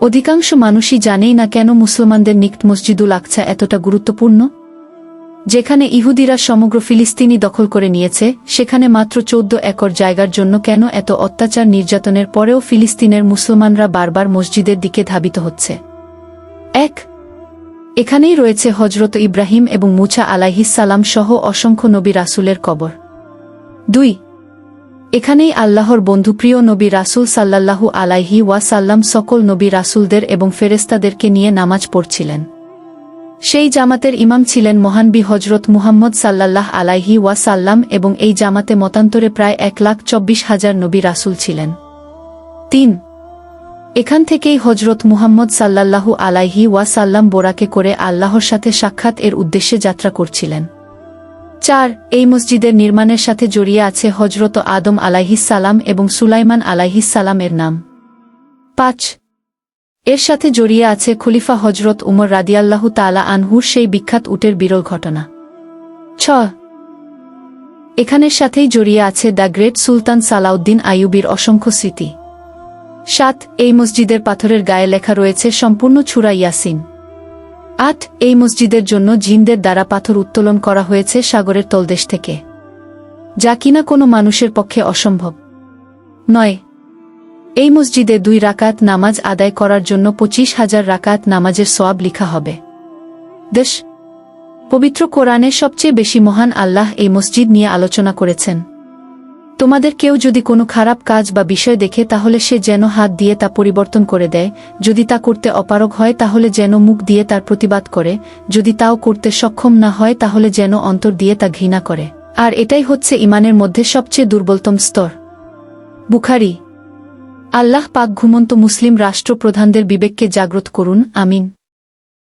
অধিকাংশ মানুষই জানেই না কেন মুসলমানদের নিকট মসজিদুল আকছা এতটা গুরুত্বপূর্ণ। যেখানে ইহুদিরা সমগ্র ফিলিস্তিনি দখল করে নিয়েছে, সেখানে মাত্র চৌদ্দ একর জায়গার জন্য কেন এত অত্যাচার নির্যাতনের পরেও ফিলিস্তিনের মুসলমানরা বারবার মসজিদের দিকে ধাবিত হচ্ছে। এক, এখানেই রয়েছে হজরত ইব্রাহিম এবং মুছা আলাইহিসালাম সহ অসংখ্য নবী রাসুলের কবর। দুই এখানেই আল্লাহর বন্ধুপ্রিয় নবী রাসুল সাল্লাল্লাহু আলাইহি ওয়াসাল্লাম সকল নবী রাসুলদের এবং ফেরেস্তাদেরকে নিয়ে নামাজ পড়ছিলেন। সেই জামাতের ইমাম ছিলেন মহানবী হজরত মুহাম্মদ সাল্লাল্লাহ আলাইহি ওয়াসাল্লাম এবং এই জামাতে মতান্তরে প্রায় এক লাখ চব্বিশ হাজার নবী রাসুল ছিলেন। তিন, এখান থেকেই হজরত মুহাম্মদ সাল্লাল্লাহু আলাইহি ওয়াসাল্লাম বোরাকে করে আল্লাহর সাথে সাক্ষাৎ এর উদ্দেশ্যে যাত্রা করছিলেন। চার, এই মসজিদের নির্মাণের সাথে জড়িয়ে আছে হজরত আদম আলাইহিসালাম এবং সুলাইমান আলাইহিসালাম এর নাম। পাঁচ, এর সাথে জড়িয়ে আছে খলিফা হজরত উমর রাদিয়াল্লাহু তালা আনহুর সেই বিখ্যাত উটের বিরল ঘটনা। ছ, এখানের সাথেই জড়িয়ে আছে দ্য গ্রেট সুলতান সালাউদ্দিন আইয়ুবির অসংখ্য স্মৃতি। সাত, এই মসজিদের পাথরের গায়ে লেখা রয়েছে সম্পূর্ণ ছুরা ইয়াসিন। আট এই মসজিদের জন্য জিনদের দ্বারা পাথর উত্তোলন করা হয়েছে সাগরের তলদেশ থেকে। যা কিনা কোনো মানুষের পক্ষে অসম্ভব। নয়, এই মসজিদে দুই রাকাত নামাজ আদায় করার জন্য পঁচিশ হাজার রাকাত নামাজের সোয়াব লিখা হবে। দেশ, পবিত্র কোরআনে সবচেয়ে বেশি মহান আল্লাহ এই মসজিদ নিয়ে আলোচনা করেছেন। তোমাদের কেউ যদি কোনো খারাপ কাজ বা বিষয় দেখে তাহলে সে যেন হাত দিয়ে তা পরিবর্তন করে দেয়, যদি তা করতে অপারগ হয় তাহলে যেন মুখ দিয়ে তার প্রতিবাদ করে, যদি তাও করতে সক্ষম না হয় তাহলে যেন অন্তর দিয়ে তা ঘৃণা করে। আর এটাই হচ্ছে ইমানের মধ্যে সবচেয়ে দুর্বলতম স্তর। বুখারি। আল্লাহ পাক ঘুমন্ত মুসলিম রাষ্ট্রপ্রধানদের বিবেককে জাগ্রত করুন, আমিন।